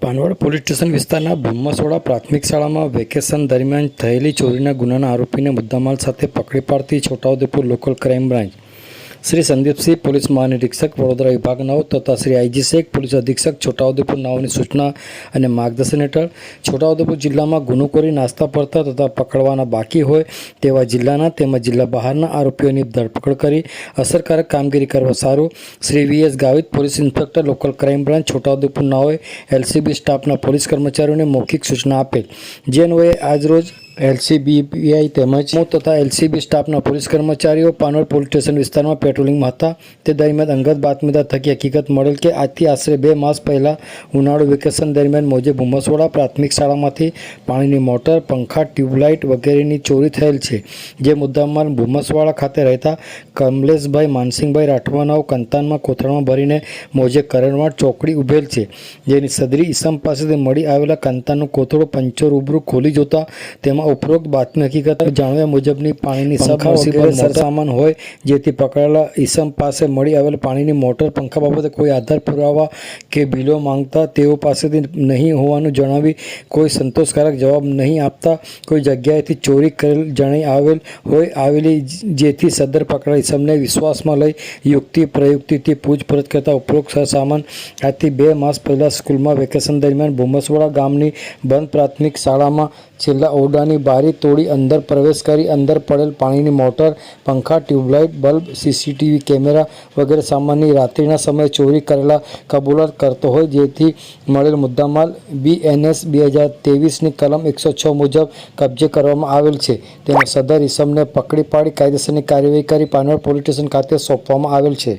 Panvad police station વિસ્તારના બ્રહ્મસોડા પ્રાથમિક શાળામાં વેકેશન દરમિયાન થયેલી ચોરીના ગુનાના આરોપીને મુદ્દામાલ સાથે પકડી પાડતી Chhota Udepur local crime branch Shri Sandeepsinh police મહાનિરીક્ષક Vadodara વિભાગ નવ તથા શ્રી આઈજી શેખ, પોલીસ અધિક્ષક છોટાઉદેપુર નાઓની સૂચના અને માર્ગદર્શન હેઠળ છોટાઉદેપુર જિલ્લામાં ગુનુખોરી નાસ્તા પડતા તથા પકડવાના બાકી હોય તેવા જિલ્લાના તેમજ જિલ્લા બહારના આરોપીઓની ધરપકડ કરી અસરકારક કામગીરી કરવા સારું Shri VS Gavit, police inspector, local crime branch, Chhota Udepur નાઓએ LCB સ્ટાફના પોલીસ કર્મચારીઓને મૌખિક સૂચના આપેલ. જે અન્વયે આજરોજ એલસીબીઆઈ તેમજ હું તથા એલસીબી સ્ટાફના પોલીસ કર્મચારીઓ પાનોર પોલીસ સ્ટેશન વિસ્તારમાં પેટ્રોલિંગમાં હતા તે દરમિયાન અંગત બાતમીદાર થકી હકીકત મળેલ કે આજથી આશરે બે માસ પહેલાં ઉનાળુ વેકેશન દરમિયાન મોજે ભૂમસવાડા પ્રાથમિક શાળામાંથી પાણીની મોટર, પંખા, ટ્યુબલાઇટ વગેરેની ચોરી થયેલ છે. જે મુદ્દામાં ભૂમસવાડા ખાતે રહેતા કમલેશભાઈ માનસિંહભાઈ રાઠવાનાઓ કંતાનમાં કોથળામાં ભરીને મોજે કરણવાડ ચોકડી ઉભેલ છે. જેની સદરી ઈસમ પાસેથી મળી આવેલા કંતાનનું કોથળો પંચો રૂબરૂ ખોલી જોતા તેમાં ઉપરોક્ત બાતમી હકીકત જાણવ્યા મુજબની પાણીની સરસામાન હોય જેથી પકડાયેલા ઈસમ પાસે મળી આવેલ પાણીની મોટર પંખા બાબતે કોઈ આધાર પુરાવા કે બિલો માંગતા તેઓ પાસેથી નહીં હોવાનું જણાવી કોઈ સંતોષકારક જવાબ નહીં આપતા કોઈ જગ્યાએથી ચોરી કરેલ જણાઈ આવેલ હોય આવેલી જેથી સદર પકડાયેલ ઈસમને વિશ્વાસમાં લઈ યુક્તિ પ્રયુક્તિથી પૂછપરછ કરતા ઉપરોક્ત સરસામાન આજથી બે માસ પહેલાં સ્કૂલમાં વેકેશન દરમિયાન ભૂમસવાડા ગામની બંધ પ્રાથમિક શાળામાં છેલ્લા ઓરડાની બારી તોડી અંદર પ્રવેશ કરી, અંદર પડેલ પાણીની મોટર, પંખા, ટ્યુબલાઇટ, બલ્બ, સીસીટીવી કેમેરા વગેરે સામાનની રાત્રિના સમયે ચોરી કરેલા કબૂલાત કરતો હોય, જેથી મળેલ મુદ્દામાલ બીએનએસ બે હજાર ત્રેવીસની કલમ એકસો છ મુજબ કબજે કરવામાં આવેલ છે. તેને સદર ઇસમને પકડી પાડી કાયદેસરની કાર્યવાહી કરી પાનવડ પોલીસ સ્ટેશન ખાતે સોંપવામાં આવેલ છે.